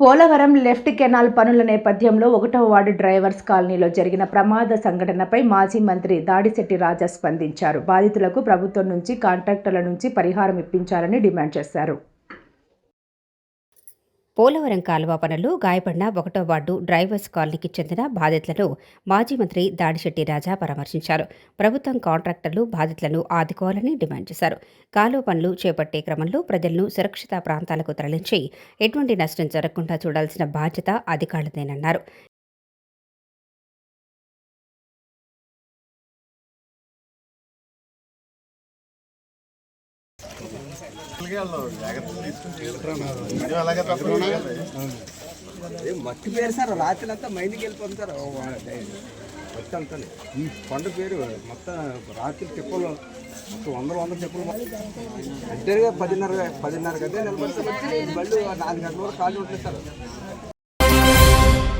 Polavaram left canal పనుల నేపథ్యంలో ఒకటవ వార్డు డ్రైవర్స్ కాలనీలో జరిగిన ప్రమాద సంఘటనపై మాజీ మంత్రి దాడిశెట్టి రాజా స్పందించారు. బాధితులకు ప్రభుత్వం నుంచి కాంట్రాక్టర్ల నుంచి పరిహారం ఇప్పించాలని డిమాండ్ చేశారు. పోలవరం కాలువ పనులు గాయపడిన ఒకటో వార్డు డ్రైవర్స్ కాలనీకి చెందిన బాధితులను మాజీ మంత్రి దాడిశెట్టి రాజా పరామర్శించారు. ప్రభుత్వం కాంట్రాక్టర్లు బాధితులను ఆదుకోవాలని డిమాండ్ చేశారు. కాలువ పనులు చేపట్టే క్రమంలో ప్రజలను సురక్షిత ప్రాంతాలకు తరలించి ఎటువంటి నష్టం జరగకుండా చూడాల్సిన బాధ్యత అధికారులదేనన్నారు. మట్టి పేరు సార్ రాత్రి అంతా మైండ్కి వెళ్ళిపోతుంది సార్ ఓ మొత్తం అంతా కొండ పేరు మొత్తం రాత్రి చెప్పులు మొత్తం వందల వందల చెప్పులు అంటేగా పదిన్నర పదిన్నర గదే నిలబడితే బళ్ళు నాలుగు గంటల వరకు ఖాళీ ఉంటుంది సార్.